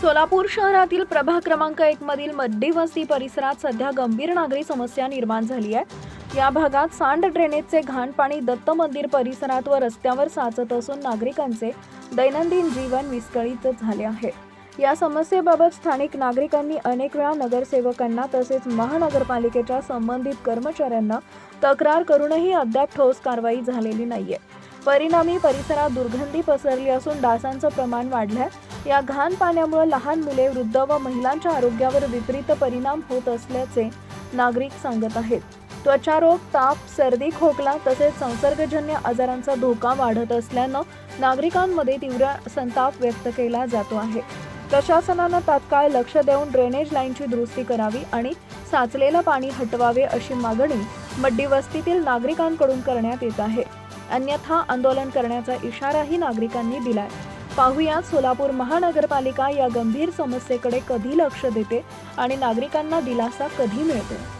सोलापूर शहरातील प्रभाग क्रमांक एक मधील मड्डी वस्ती परिसरात सध्या गंभीर नागरी समस्या निर्माण झाली आहे. या भागात सांड ड्रेनेजचे घाण पाणी दत्त मंदिर परिसरात व रस्त्यावर साचत असून नागरिकांचे दैनंदिन जीवन विस्कळीत झाले आहे. या समस्येबाबत स्थानिक नागरिकांनी अनेक वेळा नगरसेवकांना तसेच महानगरपालिकेच्या संबंधित कर्मचाऱ्यांना तक्रार करूनही अद्याप ठोस कारवाई झालेली नाहीये. परिणामी परिसरात दुर्गंधी पसरली असून डासांचं प्रमाण वाढलंय. या घाण पाण्यामुळे लहान मुले वृद्ध व महिलांच्या आरोग्यावर विपरीत परिणाम होत असल्याचे नागरिक सांगत आहेत. त्वचारोग ताप सर्दी खोकला तसेच संसर्गजन्य आजारांचा धोका वाढत असल्यानं नागरिकांमध्ये तीव्र संताप व्यक्त केला जातो आहे. प्रशासनानं तात्काळ लक्ष देऊन ड्रेनेज लाईनची दुरुस्ती करावी आणि साचलेलं पाणी हटवावे अशी मागणी मड्डी वस्तीतील नागरिकांकडून करण्यात येत आहे. अन्यथा आंदोलन करण्याचा इशाराही नागरिकांनी दिलाय. पाहुयात सोलापूर महानगरपालिका या गंभीर समस्येकडे कधी लक्ष देते आणि नागरिकांना दिलासा कधी मिळतो.